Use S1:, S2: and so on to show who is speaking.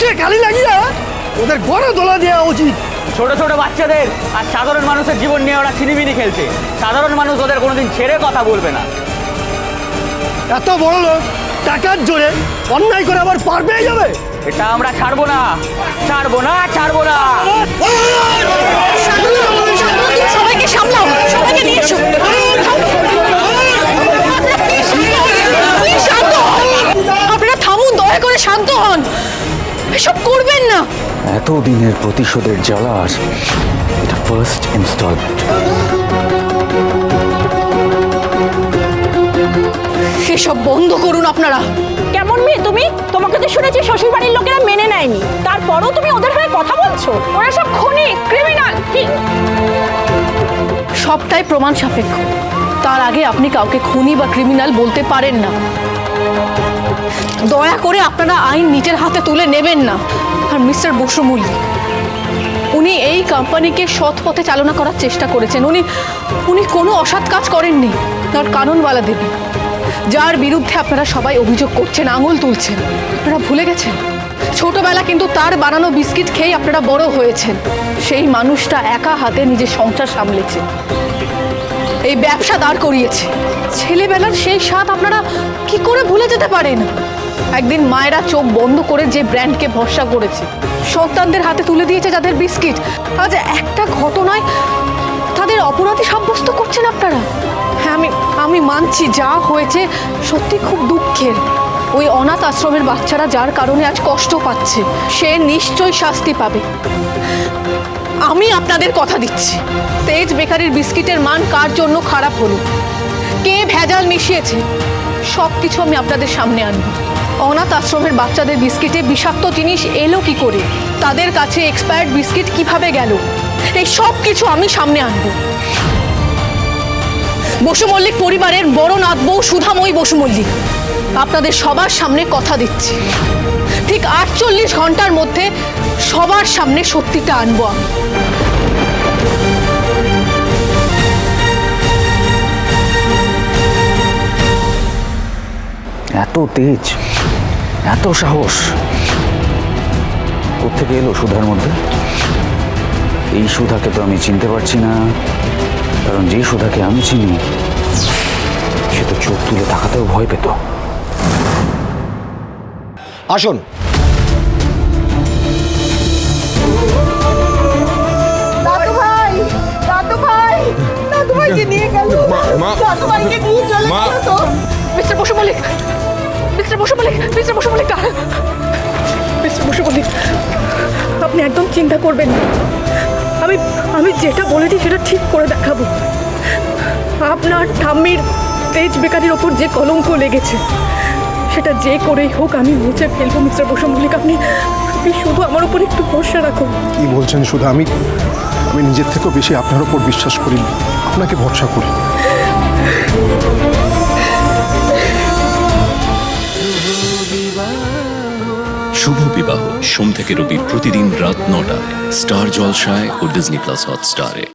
S1: চোখে কালি লাগিয়ে ওদের বড় দোলা দেওয়া উচিত।
S2: ছোট ছোট বাচ্চাদের আর সাধারণ মানুষের জীবন নিয়ে ওরা ছিনিমিনি খেলছে। সাধারণ মানুষ ওদের কোনোদিন ছেড়ে কথা বলবে না।
S1: এত বড় লোক টাকার জোরে অন্যায় করে আবার পার পেয়ে যাবে?
S2: এটা আমরা ছাড়বো না। ছাড়বো না ছাড়বো না।
S3: এসব করবেন না।
S4: এতদিনের প্রতিশোধের জ্বালার এটা ফার্স্ট ইনস্টলমেন্ট
S3: এসব বন্ধ করুন আপনারা।
S5: কেমন মেয়ে তুমি? তোমাকে তো শুনেছি শ্বশুর বাড়ির লোকেরা মেনে নেয়নি। তারপরও তুমি ওদের হয়ে কথা বলছো? ওরা সব খুনি ক্রিমিনাল
S3: সবটাই প্রমাণ সাপেক্ষ। তার আগে আপনি কাউকে খুনি বা ক্রিমিনাল বলতে পারেন না। দয়া করে আপনারা আইন নিজের হাতে তুলে নেবেন না। আর মিস্টার বসু মল্লিক উনি এই কোম্পানিকে সৎ পথে চালনা করার চেষ্টা করেছেন। উনি উনি কোনো অসৎ কাজ করেননি, তার কানুনওয়ালা দেবী। যার বিরুদ্ধে আপনারা সবাই অভিযোগ করছেন, আঙুল তুলছেন। আপনারা ভুলে গেছেন? ছোটবেলা কিন্তু তার বানানো বিস্কিট খেয়েই আপনারা বড় হয়েছেন। সেই মানুষটা একা হাতে নিজের সংসার সামলেছে। এই ব্যবসা দাঁড় করিয়েছে। ছেলেবেলার সেই স্বাদ আপনারা কি করে ভুলে যেতে পারেন? একদিন মায়েরা চোখ বন্ধ করে যে ব্র্যান্ডকে ভরসা করেছে, সন্তানদের হাতে তুলে দিয়েছে যাদের বিস্কিট, আজ একটা ঘটনায় তাদের অপরাধী সাব্যস্ত করছেন আপনারা। হ্যাঁ আমি আমি মানছি যা হয়েছে সত্যি খুব দুঃখের। ওই অনাথ আশ্রমের বাচ্চারা যার কারণে আজ কষ্ট পাচ্ছে, সে নিশ্চয়ই শাস্তি পাবে। আমি আপনাদের কথা দিচ্ছি, তেজ বেকারির বিস্কিটের মান কার জন্য খারাপ হলো কে ভেজাল মিশিয়েছে? সব কিছু আমি আপনাদের সামনে আনব। অনাথ আশ্রমের বাচ্চাদের বিস্কিটে বিষাক্ত জিনিস এলো কি করে? তাদের কাছে এক্সপায়ার্ড বিস্কিট কীভাবে গেল? এই সব কিছু আমি সামনে আনব। বসু মল্লিক পরিবারের বড় নাথ বউ সুধাময়ী বসু মল্লিক। আপনাদের সবার সামনে কথা দিচ্ছি। ঠিক আটচল্লিশ ঘণ্টার মধ্যে সবার সামনে সত্যিটা আনব আমি।
S4: এত তেজ, এত সাহস। কোথেকে এলো সুধার মধ্যে? এই সুধাকে তো আমি চিনতে পারছি না, কারণ যে সুধাকে আমি চিনি, সে তো চোখ তুলে তাকাতেও ভয় পেত।
S6: তো।
S3: Mister Basu mister Basu mister Basu mister Basu আপনি একদম চিন্তা করবেন না। আমি আমি যেটা বলেছি সেটা ঠিক করে দেখাবো। আপনার ঠাম্মির তেজ বেকারির ওপর যে কলঙ্ক লেগেছে সেটা যে করেই হোক আমি মুছে ফেলব মিস্টার বসু মল্লিক। আপনি আপনি শুধু আমার উপর একটু ভরসা রাখুন।
S7: কি বলছেন শুধু আমি? আমি নিজের থেকেও বেশি আপনার উপর বিশ্বাস করি আপনাকে ভরসা করি।
S8: শুভ বিবাহ। সোম থেকে রবি প্রতিদিন রাত নটায়। স্টার জলসায় ও ডিজনি প্লাস হটস্টারে।